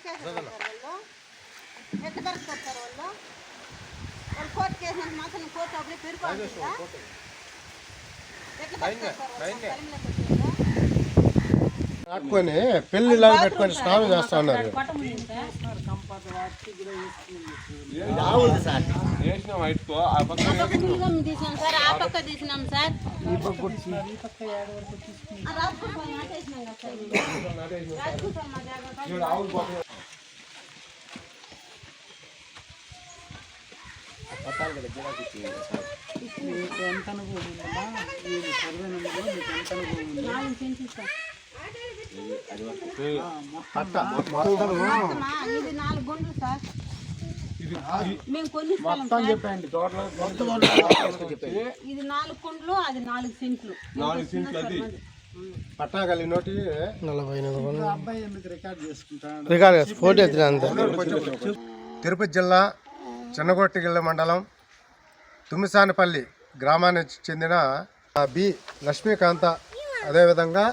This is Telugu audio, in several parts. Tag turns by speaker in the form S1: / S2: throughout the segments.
S1: ప్రతిరోజు ప్రతిరోజు మా ఇంటికి వస్తుంటే మేము లేనప్పుడు దౌర్జన్యం చేశారు సార్ పెరికేస్తారు సార్ వాళ్ళు ఎట్లా పెరుకొస్తారు వాళ్ళు వాళ్ళు కోర్టు కేసినంత మాత్రం కోర్టు అప్పుడే పెరుకోవాల్సిందా ఎట్లా పెరుకొస్తారు వాళ్ళు? కలిమిలో పెట్టేదా?
S2: కట్టుకొని పెళ్ళి లాగా పెట్టుకొని స్నానం చేస్తా ఉన్నారు
S1: ఆ పక్క నిలుగం తీసినాం సార్ నాలుగు సెంట్లు సార్ మొత్తమా? ఇది నాలుగు గుండ్లు సార్. ఇది కుండ్లు అది నాలుగు సెంట్లు. నాలుగు సెంట్లు అది.
S2: పట్టా
S3: రికార్డ్ అంతే.
S2: తిరుపతి జిల్లా చిన్నగొట్టిగిళ్ళ మండలం తుమ్మిసానపల్లి గ్రామానికి చెందిన బి. లక్ష్మీకాంత. అదేవిధంగా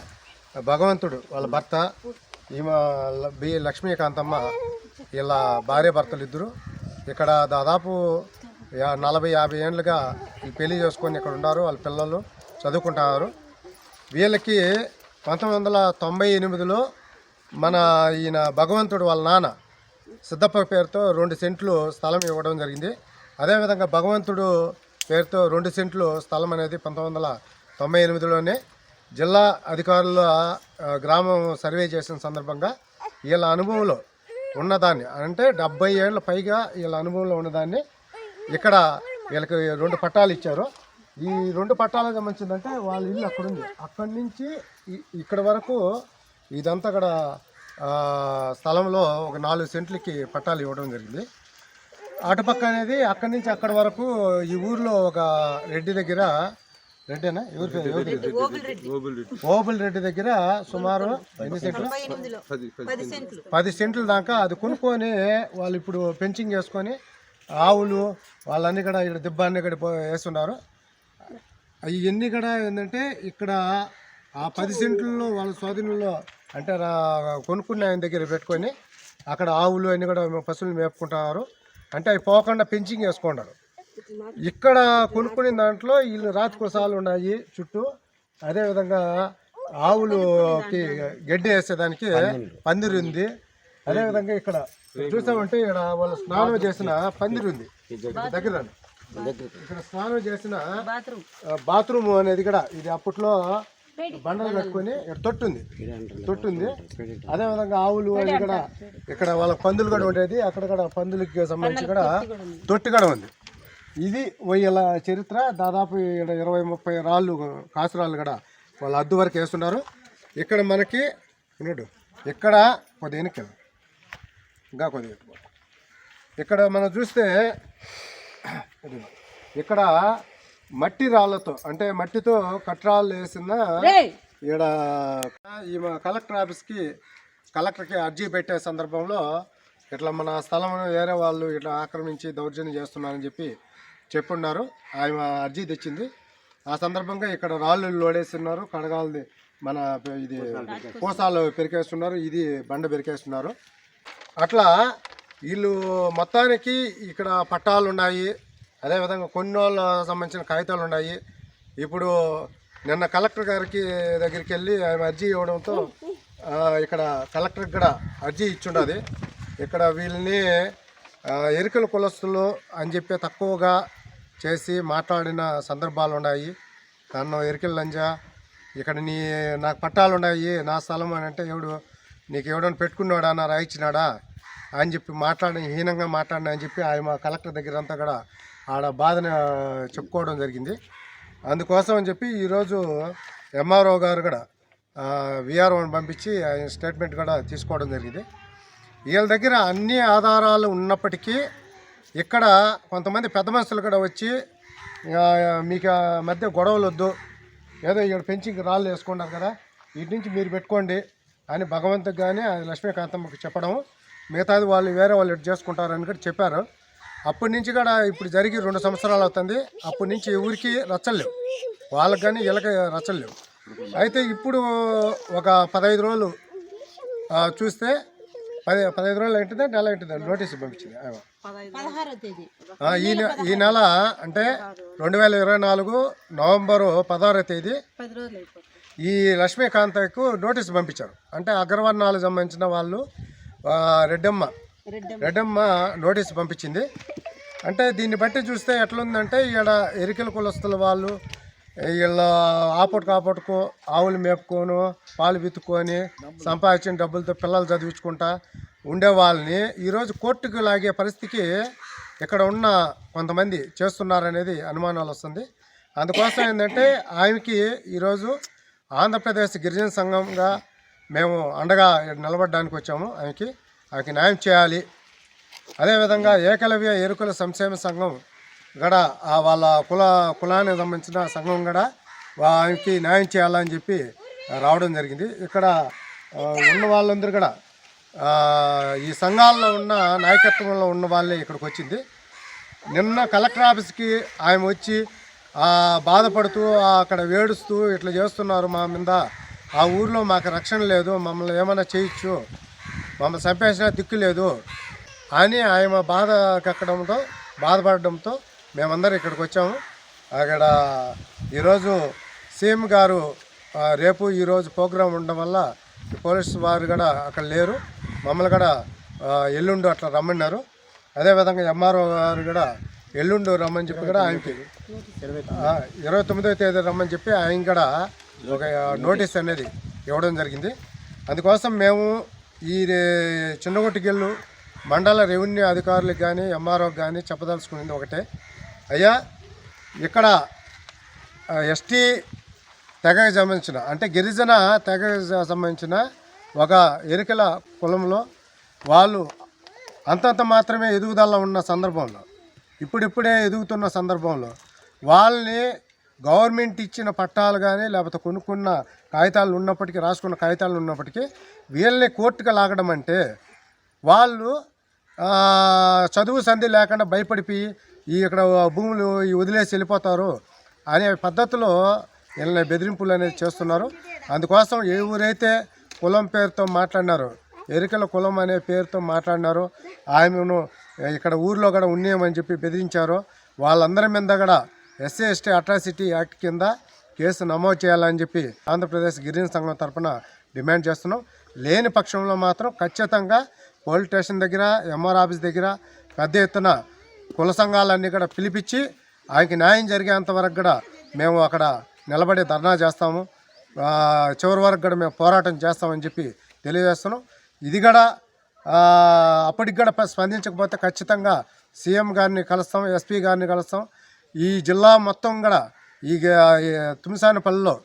S2: భగవంతుడు వాళ్ళ భర్త ఈమె బి. లక్ష్మీకాంతమ్మ వీళ్ళ భార్య భర్తలు ఇద్దరు ఇక్కడ దాదాపు నలభై యాభై ఏళ్ళుగా ఈ పెళ్ళి చేసుకొని ఇక్కడ ఉన్నారు వాళ్ళ పిల్లలు చదువుకుంటున్నారు. వీళ్ళకి పంతొమ్మిది వందల తొంభై ఎనిమిదిలో మన ఈయన భగవంతుడు వాళ్ళ నాన్న సిద్ధప్ప పేరుతో రెండు సెంట్లు స్థలం ఇవ్వడం జరిగింది. అదేవిధంగా భగవంతుడు పేరుతో రెండు సెంట్లు స్థలం అనేది పంతొమ్మిది వందల తొంభై ఎనిమిదిలోనే జిల్లా అధికారుల గ్రామం సర్వే చేసిన సందర్భంగా వీళ్ళ అనుభవంలో ఉన్నదాన్ని అంటే డెబ్బై ఏళ్ళ పైగా వీళ్ళ అనుభవంలో ఉన్నదాన్ని ఇక్కడ వీళ్ళకి రెండు పట్టాలు ఇచ్చారు. ఈ రెండు పట్టాలకు సంబంధించిందంటే వాళ్ళ ఇల్లు అక్కడ ఉంది అక్కడి నుంచి ఇక్కడ వరకు ఇదంతా కూడా స్థలంలో ఒక నాలుగు సెంట్లకి పట్టాలు ఇవ్వడం జరిగింది. అటుపక్క అనేది అక్కడి నుంచి అక్కడ వరకు ఈ ఊర్లో ఒక రెడ్డి దగ్గర రెడ్డేనా? ఎవరి ఓబుల్ రెడ్డి దగ్గర సుమారు ఎన్ని సెంట్లు? పది సెంట్లు దాకా అది కొనుక్కొని వాళ్ళు ఇప్పుడు పెంచింగ్ చేసుకొని ఆవులు వాళ్ళన్నీ కూడా ఇక్కడ దిబ్బాన్ని ఇక్కడ పో- వేస్తున్నారు. ఇవన్నీ కూడా ఏంటంటే ఇక్కడ ఆ పది సెంట్లలో వాళ్ళ స్వాధీనంలో అంటే రా- కొనుక్కున్న ఆయన దగ్గర పెట్టుకొని అక్కడ ఆవులు అన్నీ కూడా పశువులు మేపుకుంటున్నారు. అంటే అవి పోకుండా పెంచింగ్ వేసుకుంటారు ఇక్కడ కొనుక్కునే దాంట్లో వీళ్ళు రాతికోసాలు ఉన్నాయి చుట్టూ. అదేవిధంగా ఆవులుకి గడ్డి వేసేదానికి పందిరి ఉంది. అదేవిధంగా ఇక్కడ చూసామంటే ఇక్కడ వాళ్ళు స్నానం చేసిన పందిరి ఉంది. దగ్గర ఇక్కడ స్నానం చేసిన బాత్రూమ్ అనేది కూడా ఇది అప్పట్లో బండలు కట్టుకొని ఇక్కడ తొట్టు ఉంది తొట్టు ఉంది అదేవిధంగా ఆవులు అవి కూడా ఇక్కడ వాళ్ళ పందులు కూడా ఉండేది అక్కడ కూడా పందులకి సంబంధించి కూడా తొట్టి కూడా ఉంది. ఇది వీళ్ళ చరిత్ర. దాదాపు ఇక్కడ ఇరవై ముప్పై రాళ్ళు కాసురాళ్ళు కూడా వాళ్ళు అద్దు వరకు వేస్తున్నారు. ఇక్కడ మనకి ఉన్నాడు ఇక్కడ వెనక్కి వెళ్ళు. ఇంకా పో. ఇక్కడ మనం చూస్తే. ఇక్కడ మట్టి రాళ్ళతో అంటే మట్టితో కట్టరాళ్ళు వేసిన ఇక్కడ ఈమె కలెక్టర్ ఆఫీస్కి కలెక్టర్కి అర్జీ పెట్టే సందర్భంలో ఇట్లా మన స్థలం వేరే వాళ్ళు ఇట్లా ఆక్రమించి దౌర్జన్యం చేస్తున్నారని చెప్పి చెప్పున్నారు ఆమె అర్జీ తెచ్చింది. ఆ సందర్భంగా ఇక్కడ రాళ్ళు లోడేస్తున్నారు. కడగాలది మన ఇది కోసాలు పెరికేస్తున్నారు. ఇది బండ పెరికేస్తున్నారు. అట్లా వీళ్ళు మొత్తానికి ఇక్కడ పట్టాలు ఉన్నాయి అదేవిధంగా కొన్ని వాళ్ళ సంబంధించిన కాగితాలు ఉన్నాయి. ఇప్పుడు నిన్న కలెక్టర్ గారికి దగ్గరికి వెళ్ళి ఆమె అర్జీ ఇవ్వడంతో ఇక్కడ కలెక్టర్కి కూడా అర్జీ ఇచ్చుండదు. ఇక్కడ వీళ్ళని ఎరుకల కులస్తులు అని చెప్పి తక్కువగా చేసి మాట్లాడిన సందర్భాలు ఉన్నాయి. నన్ను ఎరికల లంజా ఇక్కడ నీ నాకు పట్టాలు ఉన్నాయి నా స్థలం అని అంటే ఎవడు నీకు ఎవడన్నా పెట్టుకున్నాడా నా రాయించినాడా అని చెప్పి మాట్లాడి హీనంగా మాట్లాడినా అని చెప్పి ఆయన కలెక్టర్ దగ్గర అంతా కూడా ఆడ బాధను చెప్పుకోవడం జరిగింది. అందుకోసం అని చెప్పి ఈరోజు ఎంఆర్ఓ గారు కూడా విఆర్ఓని పంపించి ఆయన స్టేట్మెంట్ కూడా తీసుకోవడం జరిగింది. వీళ్ళ దగ్గర అన్ని ఆధారాలు ఉన్నప్పటికీ ఇక్కడ కొంతమంది పెద్ద మనుషులు కూడా వచ్చి మీకు ఆ మధ్య గొడవలు వద్దు ఏదో ఇక్కడ పెంచి రాళ్ళు వేసుకున్నారు కదా వీటి నుంచి మీరు పెట్టుకోండి అని భగవంతుకి కానీ లక్ష్మీకాంతమ్మకి చెప్పడం మిగతాది వాళ్ళు వేరే వాళ్ళు ఇటు చేసుకుంటారని కూడా చెప్పారు. అప్పటి నుంచి కూడా ఇప్పుడు జరిగి రెండు సంవత్సరాలు అవుతుంది. అప్పటి నుంచి ఎవరికి రచ్చలేవు వాళ్ళకి కానీ వీళ్ళకి రచ్చలేవు అయితే ఇప్పుడు ఒక పదహైదు రోజులు చూస్తే పది పదహైదు రోజులు ఏంటిదే నెల ఏంటిదే నోటీస్ పంపించింది. ఈ ఈ నెల అంటే రెండు వేల ఇరవై నాలుగు నవంబరు పదహారో తేదీ ఈ లక్ష్మీకాంతకు నోటీస్ పంపించారు. అంటే అగ్రవర్ణాలకు సంబంధించిన వాళ్ళు రెడ్డమ్మ
S1: రెడ్డి
S2: రెడ్డమ్మ. నోటీస్ పంపించింది. అంటే దీన్ని బట్టి చూస్తే ఎట్లుందంటే ఇక్కడ ఎరికల కులస్తుల వాళ్ళు వీళ్ళ ఆపట్టుకు ఆపట్టుకు ఆవులు మేపుకోను పాలు విత్తుకొని సంపాదించిన డబ్బులతో పిల్లలు చదివించుకుంటా ఉండే వాళ్ళని ఈరోజు కోర్టుకు లాగే పరిస్థితికి ఇక్కడ ఉన్న కొంతమంది చేస్తున్నారనేది అనుమానాలు వస్తుంది. అందుకోసం ఏంటంటే ఆమెకి ఈరోజు ఆంధ్రప్రదేశ్ గిరిజన సంఘంగా మేము అండగా నిలబడడానికి వచ్చాము ఆమెకి ఆమెకి న్యాయం చేయాలి. అదేవిధంగా ఏకలవ్య ఎరుకల సంక్షేమ సంఘం గడ ఆ వాళ్ళ కుల కులానికి సంబంధించిన సంఘం కూడా వారికి న్యాయం చేయాలని చెప్పి రావడం జరిగింది. ఇక్కడ ఉన్న వాళ్ళందరూ కూడా ఈ సంఘాల్లో ఉన్న నాయకత్వంలో ఉన్న వాళ్ళే ఇక్కడికి వచ్చింది. నిన్న కలెక్టర్ ఆఫీస్కి ఆయన వచ్చి బాధపడుతూ అక్కడ వేడుస్తూ ఇట్లా చేస్తున్నారు మా మీద. ఆ ఊర్లో మాకు రక్షణ లేదు మమ్మల్ని ఏమైనా చేయొచ్చు. మమ్మల్ని చంపేసినా దిక్కు లేదు. అని ఆయన బాధ కక్కడంతో బాధపడడంతో మేమందరం ఇక్కడికి వచ్చాము. అక్కడ ఈరోజు సీఎం గారు రేపు ఈరోజు ప్రోగ్రాం ఉండడం వల్ల పోలీస్ వారు కూడా అక్కడ లేరు. మమ్మల్ని కూడా ఎల్లుండు ఎల్లుండి అట్లా రమ్మన్నారు. అదేవిధంగా ఎంఆర్ఓ గారు కూడా ఎల్లుండి రమ్మని చెప్పి కూడా ఆయనకి ఇరవై తొమ్మిదవ తేదీ రమ్మని చెప్పి ఆయన కూడా ఒక నోటీస్ అనేది ఇవ్వడం జరిగింది. అందుకోసం మేము ఈ రే- చిన్నగొట్టికెళ్ళు మండల రెవెన్యూ అధికారులకు కానీ ఎంఆర్ఓకి కానీ చెప్పదలుచుకునేది ఒకటే. అయ్యా ఇక్కడ ఎస్టీ తెగకు సంబంధించిన అంటే గిరిజన తెగకు సంబంధించిన ఒక ఎరికల కులంలో వాళ్ళు అంతంత మాత్రమే ఎదుగుదల ఉన్న సందర్భంలో ఇప్పుడిప్పుడే ఎదుగుతున్న సందర్భంలో వాళ్ళని గవర్నమెంట్ ఇచ్చిన పట్టాలు కానీ లేకపోతే కొనుక్కున్న కాగితాలు ఉన్నప్పటికీ రాసుకున్న కాగితాలు ఉన్నప్పటికీ వీళ్ళని కోర్టుకు లాగడం అంటే వాళ్ళు చదువు సంధి లేకుండా భయపడిపోయి ఈ ఇక్కడ భూములు ఈ వదిలేసి వెళ్ళిపోతారు అనే పద్ధతిలో వీళ్ళని బెదిరింపులు అనేది చేస్తున్నారు. అందుకోసం ఏ ఊరైతే కులం పేరుతో మాట్లాడినారో ఎరికల కులం అనే పేరుతో మాట్లాడినారో ఆమెను ఇక్కడ ఊర్లో కూడా ఉన్నామని చెప్పి బెదిరించారో వాళ్ళందరి మీద కూడా ఎస్సీ ఎస్టీ అట్రాసిటీ యాక్ట్ కింద కేసు నమోదు చేయాలని చెప్పి ఆంధ్రప్రదేశ్ గిరిజన సంఘం తరపున డిమాండ్ చేస్తున్నాం. లేని పక్షంలో మాత్రం ఖచ్చితంగా పోలీస్ స్టేషన్ దగ్గర ఎంఆర్ ఆఫీస్ దగ్గర పెద్ద ఎత్తున కుల సంఘాలన్నీ కూడా పిలిపించి ఆయనకి న్యాయం జరిగేంత వరకు కూడా మేము అక్కడ నిలబడి ధర్నా చేస్తాము. చివరి వరకు కూడా మేము పోరాటం చేస్తామని చెప్పి తెలియజేస్తున్నాం. ఇది కూడా అప్పటికి కూడా స్పందించకపోతే ఖచ్చితంగా సీఎం గారిని కలుస్తాం ఎస్పీ గారిని కలుస్తాం. ఈ జిల్లా మొత్తం కూడా ఈ తుమ్సానపల్లిలో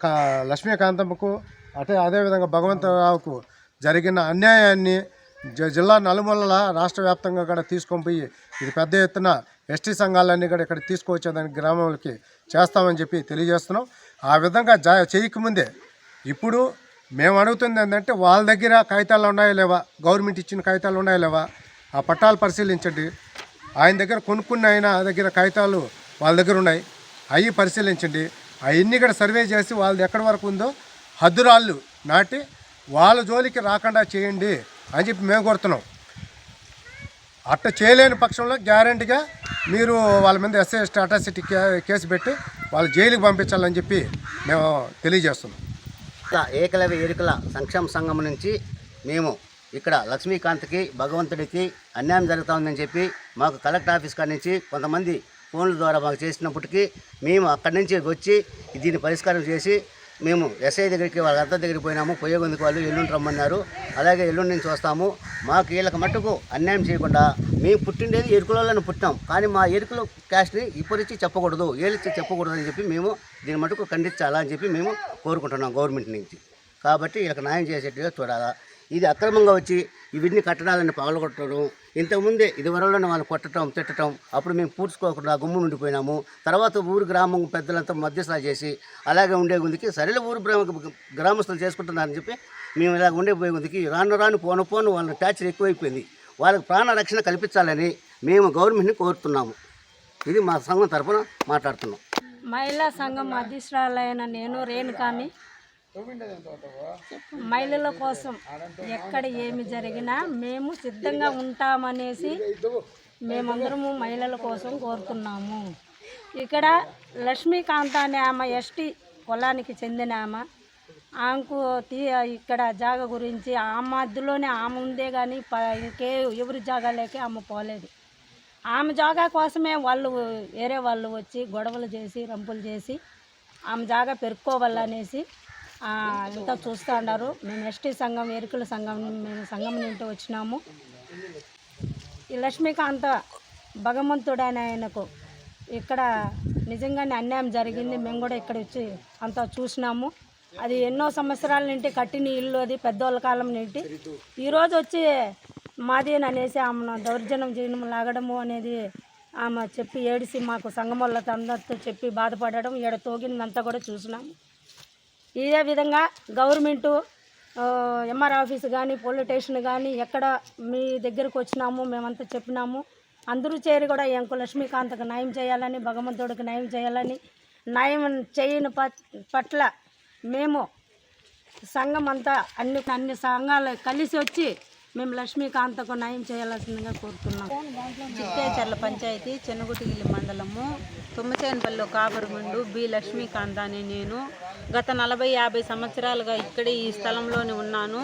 S2: కా- లక్ష్మీకాంతమ్మకు అదే అదేవిధంగా భగవంతరావుకు జరిగిన అన్యాయాన్ని జ- జిల్లా నలుమూలల రాష్ట్ర వ్యాప్తంగా కూడా తీసుకొని పోయి ఇది పెద్ద ఎత్తున ఎస్టీ సంఘాలన్నీ కూడా ఇక్కడ తీసుకువచ్చేదానికి గ్రామాలకి చేస్తామని చెప్పి తెలియజేస్తున్నాం. ఆ విధంగా జా చేయకముందే ఇప్పుడు మేము అడుగుతుంది ఏంటంటే వాళ్ళ దగ్గర కాగితాలు ఉన్నాయా లేవా? గవర్నమెంట్ ఇచ్చిన కాగితాలు ఉన్నాయా లేవా? ఆ పట్టాలు పరిశీలించండి. ఆయన దగ్గర కొనుక్కున్న ఆయన దగ్గర కాగితాలు వాళ్ళ దగ్గర ఉన్నాయి. అవి పరిశీలించండి. అవన్నీ కూడా సర్వే చేసి వాళ్ళది ఎక్కడి వరకు ఉందో హద్దురాళ్ళు నాటి వాళ్ళ జోలికి రాకుండా చేయండి అని చెప్పి మేము కోరుతున్నాం. అట్ట చేయలేని పక్షంలో గ్యారంటీగా మీరు వాళ్ళ మీద ఎస్ఐ అటాసిటీ కే- కేసు పెట్టి వాళ్ళు జైలుకి పంపించాలని చెప్పి మేము తెలియజేస్తున్నాం.
S4: ఇక ఏకలవ్య ఎరుకల సంక్షేమ సంఘం నుంచి మేము ఇక్కడ లక్ష్మీకాంత్కి భగవంతుడికి అన్యాయం జరుగుతూ ఉందని చెప్పి మాకు కలెక్టర్ ఆఫీస్ కాడ నుంచి కొంతమంది ఫోన్ల ద్వారా మాకు చేసినప్పటికీ మేము అక్కడి నుంచి వచ్చి దీన్ని పరిష్కారం చేసి మేము ఎస్ఐ దగ్గరికి వాళ్ళ అత్త దగ్గరికి పోయినాము. పోయేగొందుకు వాళ్ళు ఎల్లుండి రమ్మన్నారు. అలాగే ఎల్లుండి నుంచి వస్తాము. మాకు వీళ్ళకి మట్టుకు అన్యాయం చేయకుండా మేము పుట్టిండేది ఎరుకులలో పుట్టాం. కానీ మా ఎరుకుల క్యాస్ట్ని ఇప్పటిచ్చి చెప్పకూడదు ఏలిచ్చి చెప్పకూడదు అని చెప్పి మేము దీని మటుకు ఖండించాలా అని చెప్పి మేము కోరుకుంటున్నాం గవర్నమెంట్ నుంచి. కాబట్టి వీళ్ళకి న్యాయం చేసేట్టుగా చూడాలా. ఇది అక్రమంగా వచ్చి ఇవన్నీ కట్టడాలను పగలగొట్టడం ఇంతకుముందే ఇదివరలోనే వాళ్ళు కొట్టడం తిట్టడం అప్పుడు మేము పూడ్చుకోకుండా గుమ్ము ఉండిపోయినాము తర్వాత ఊరు గ్రామం పెద్దలంతా మధ్యస్థాలు చేసి అలాగే ఉండే గుందికి సరేలే ఊరు గ్రామ- గ్రామస్తులు చేసుకుంటున్నారని చెప్పి మేము ఇలా ఉండే ముందుకి గుందికి రాను రాను పోను పోను వాళ్ళ టార్చర్ ఎక్కువైపోయింది. వాళ్ళకి ప్రాణ రక్షణ కల్పించాలని మేము గవర్నమెంట్ని కోరుతున్నాము. ఇది మా సంఘం తరఫున మాట్లాడుతున్నాం.
S5: మహిళా సంఘం అధ్యక్షురాలైన నేను రేణుకామి. మహిళల కోసం ఎక్కడ ఏమి జరిగినా మేము సిద్ధంగా ఉంటామనేసి మేమందరము మహిళల కోసం కోరుతున్నాము. ఇక్కడ లక్ష్మీకాంత అనే ఆమె ఎస్టీ కులానికి చెందిన ఆమె. ఆమెకు తీ ఇక్కడ జాగ గురించి ఆ మధ్యలోనే ఆమె ఉందే కానీ ప ఇంకే ఎవరి జాగా లేక ఆమె పోలేదు. ఆమె జాగా కోసమే వాళ్ళు వేరే వాళ్ళు వచ్చి గొడవలు చేసి రంపులు చేసి ఆమె జాగా పెరుక్కోవాలనేసి అంతా చూస్తూ ఉన్నారు మేము ఎస్టీ సంఘం ఎరుకుల సంఘం మేము సంఘం నుండి వచ్చినాము. ఈ లక్ష్మీకాంత భగవంతుడైన ఆయనకు ఇక్కడ నిజంగానే అన్యాయం జరిగింది. మేము కూడా ఇక్కడ వచ్చి అంతా చూసినాము. అది ఎన్నో సంవత్సరాల నుండి కట్టిన ఇల్లు అది పెద్దోళ్ళ కాలం నుండి. ఈరోజు వచ్చి మాది అనేసి ఆమెను దౌర్జన్యం చేయడం లాగడము అనేది ఆమె చెప్పి ఏడిసి మాకు సంఘం అందరితో చెప్పి బాధపడడం ఈడ తోగినంతా కూడా చూసినాము. ఇదే విధంగా గవర్నమెంటు ఎంఆర్ ఆఫీస్ కానీ పోలీస్ స్టేషన్ కానీ ఎక్కడ మీ దగ్గరకు వచ్చినాము మేమంతా చెప్పినాము. అందరూ చేరి కూడా ఎంకు లక్ష్మీకాంత్కి న్యాయం చేయాలని భగవంతుడికి న్యాయం చేయాలని న్యాయం చేయని పట్- పట్ల మేము సంఘం అంతా అన్ని అన్ని సంఘాలు కలిసి వచ్చి మేము లక్ష్మీకాంతకు న్యాయం చేయాల్సిందిగా కోరుతున్నాం.
S6: చిట్టేచర్ల పంచాయతీ చెన్నగుటిగిల్లి మండలము తుమ్మచేనపల్లిలో కాపురముండు బి. లక్ష్మీకాంత్ అనే నేను గత నలభై యాభై సంవత్సరాలుగా ఇక్కడే ఈ స్థలంలోనే ఉన్నాను.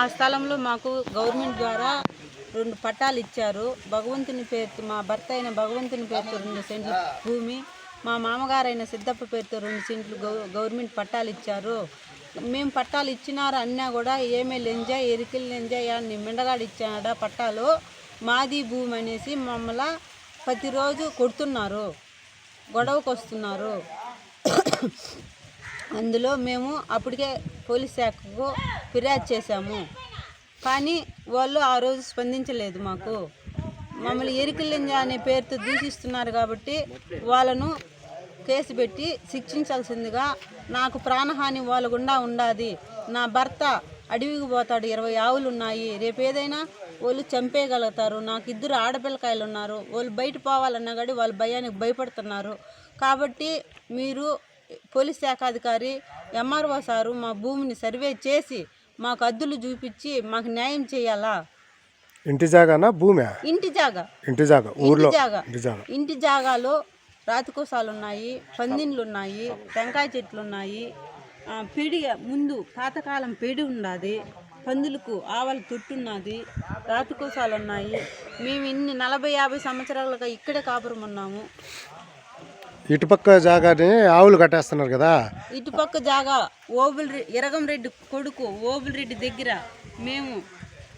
S6: ఆ స్థలంలో మాకు గవర్నమెంట్ ద్వారా రెండు పట్టాలు ఇచ్చారు. భగవంతుని పేరుతో మా భర్త అయిన భగవంతుని పేరుతో రెండు సెంట్లు భూమి మా మామగారైన సిద్ధప్ప పేరుతో రెండు సెంట్లు గవర్నమెంట్ పట్టాలు ఇచ్చారు. మేము పట్టాలు ఇచ్చినారు అన్నా కూడా ఏమే లెంజా ఎరికిల్ లెంజా అని మిండగాడు ఇచ్చాడా పట్టాలు? మాది భూమి అనేసి మమ్మల్ని ప్రతిరోజు కొడుతున్నారు గొడవకు వస్తున్నారు. అందులో మేము అప్పటికే పోలీస్ శాఖకు ఫిర్యాదు చేశాము. కానీ వాళ్ళు ఆ రోజు స్పందించలేదు మాకు. మమ్మల్ని ఎరికిలింజ అనే పేరుతో దూషిస్తున్నారు కాబట్టి వాళ్ళను కేసు పెట్టి శిక్షించాల్సిందిగా నాకు ప్రాణహాని వాళ్ళ గుండా ఉండాది. నా భర్త అడవికి పోతాడు. ఇరవై ఆవులు ఉన్నాయి రేపు ఏదైనా వాళ్ళు చంపేయగలుగుతారు. నాకు ఇద్దరు ఆడపిల్లకాయలు ఉన్నారు వాళ్ళు బయట పోవాలన్నా కానీ వాళ్ళ భయానికి భయపడుతున్నారు. కాబట్టి మీరు పోలీస్ శాఖ అధికారి ఎంఆర్ఓ సారు మా భూమిని సర్వే చేసి మాకు అద్దులు చూపించి మాకు న్యాయం చేయాలా?
S2: ఇంటి జాగానా? భూమి?
S6: ఇంటి జాగా.
S2: ఇంటి జాగా. ఊర్లో
S6: ఇంటి జాగా.
S2: ఇంటి జాగా.
S6: ఇంటి జాగాలో రాతికోసాలు ఉన్నాయి పందిన్లు ఉన్నాయి టెంకాయ చెట్లు ఉన్నాయి ఆ, పిడి ముందు పాతకాలం పిడి ఉన్నది పందులకు ఆవల తొట్టున్నది రాతికోసాలు ఉన్నాయి మేము ఇన్ని నలభై యాభై సంవత్సరాలుగా ఇక్కడే కాపురం ఉన్నాము.
S2: ఇటుపక్క జాగాని ఆవులు కట్టేస్తున్నారు కదా?
S6: ఇటుపక్క జాగా ఓబుల్ ఎరగం రెడ్డి కొడుకు ఓబుల్ రెడ్డి దగ్గర మేము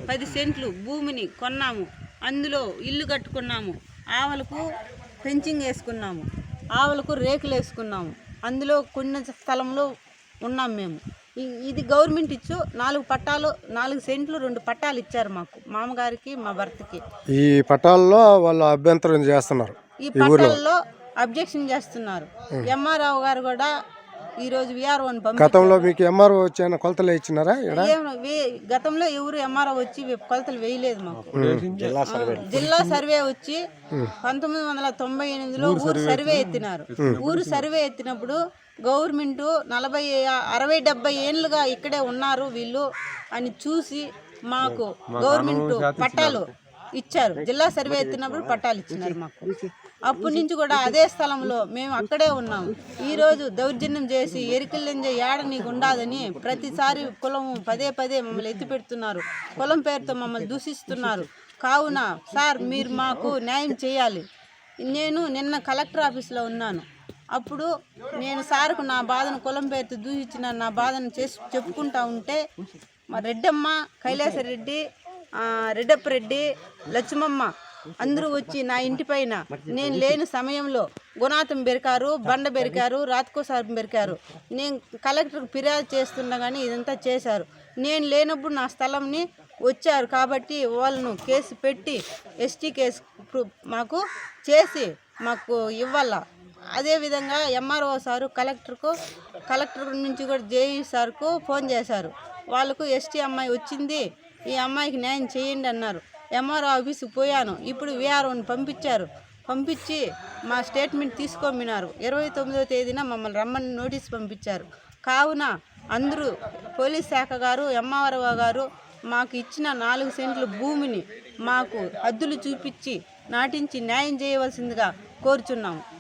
S6: పది సెంట్లు భూమిని కొన్నాము. అందులో ఇల్లు కట్టుకున్నాము. ఆవులకు ఫెంచింగ్ వేసుకున్నాము. ఆవులకు రేకులు వేసుకున్నాము. అందులో కొన్ని స్థలంలో ఉన్నాం మేము. ఇది గవర్నమెంట్ ఇచ్చు నాలుగు పట్టాలు నాలుగు సెంట్లు రెండు పట్టాలు ఇచ్చారు మాకు మామగారికి మా భర్తకి.
S2: ఈ పటాల్లో వాళ్ళు అభ్యంతరం చేస్తున్నారు.
S6: ఈ పట్టాల్లో అబ్జెక్షన్ చేస్తున్నారు. ఎంఆర్ఓ గారు కూడా ఈరోజు విఆర్ఓని పంపి
S2: గతంలో మీకు ఎంఆర్ఓ వచ్చి కొలతలు ఇచ్చినారా
S6: గతంలో ఎవరు ఎంఆర్ఓ వచ్చి కొలతలు వేయలేదు మాకు. జిల్లా సర్వే. వచ్చి పంతొమ్మిది వందల తొంభై ఎనిమిదిలో ఊరు సర్వే ఎత్తినారు. ఊరు సర్వే ఎత్తినప్పుడు గవర్నమెంట్ నలభై అరవై డెబ్బై ఏళ్ళుగా ఇక్కడే ఉన్నారు వీళ్ళు అని చూసి మాకు గవర్నమెంట్ పట్టాలు ఇచ్చారు. జిల్లా సర్వే ఎత్తినప్పుడు పట్టాలు ఇచ్చినారు మాకు. అప్పటి నుంచి కూడా అదే స్థలంలో మేము అక్కడే ఉన్నాం. ఈరోజు దౌర్జన్యం చేసి ఎరికిల్లింజ ఏడ నీకు ఉండాదని ప్రతిసారి కులం పదే పదే మమ్మల్ని ఎత్తిపెడుతున్నారు కులం పేరుతో మమ్మల్ని దూషిస్తున్నారు. కావున సార్ మీరు మాకు న్యాయం చేయాలి. నేను నిన్న కలెక్టర్ ఆఫీస్లో ఉన్నాను. అప్పుడు నేను సార్కు నా బాధను కులం పేరుతో దూషించిన నా బాధను చేసి చెప్పుకుంటా ఉంటే మా రెడ్డమ్మ కైలాసరెడ్డి రెడ్డప్పరెడ్డి లక్ష్మమ్మ అందరూ వచ్చి నా ఇంటి పైన నేను లేని సమయంలో గుణాతం బెరికారు బండ బెరికారు రాత్కోసారం బెరికారు. నేను కలెక్టర్కి ఫిర్యాదు చేస్తున్నా కానీ ఇదంతా చేశారు. నేను లేనప్పుడు నా స్థలంని వచ్చారు కాబట్టి వాళ్ళను కేసు పెట్టి ఎస్టీ కేసు మాకు చేసి మాకు ఇవ్వాల. అదేవిధంగా ఎంఆర్ఓ సారు కలెక్టర్కు కలెక్టర్ నుంచి కూడా జేఈ సార్కు ఫోన్ చేశారు. వాళ్ళకు ఎస్టీ అమ్మాయి వచ్చింది ఈ అమ్మాయికి న్యాయం చేయండి అన్నారు. ఎంఆర్ఓ ఆఫీస్కి పోయాను. ఇప్పుడు విఆర్ఓని పంపించారు. పంపించి మా స్టేట్మెంట్ తీసుకోమినారు ఇరవై తొమ్మిదవ తేదీన మమ్మల్ని రమ్మని నోటీస్ పంపించారు. కావున అందరూ పోలీస్ శాఖ గారు ఎంఆర్ఓ గారు మాకు ఇచ్చిన నాలుగు సెంట్ల భూమిని మాకు హద్దులు చూపించి నాటించి న్యాయం చేయవలసిందిగా కోరుచున్నాము.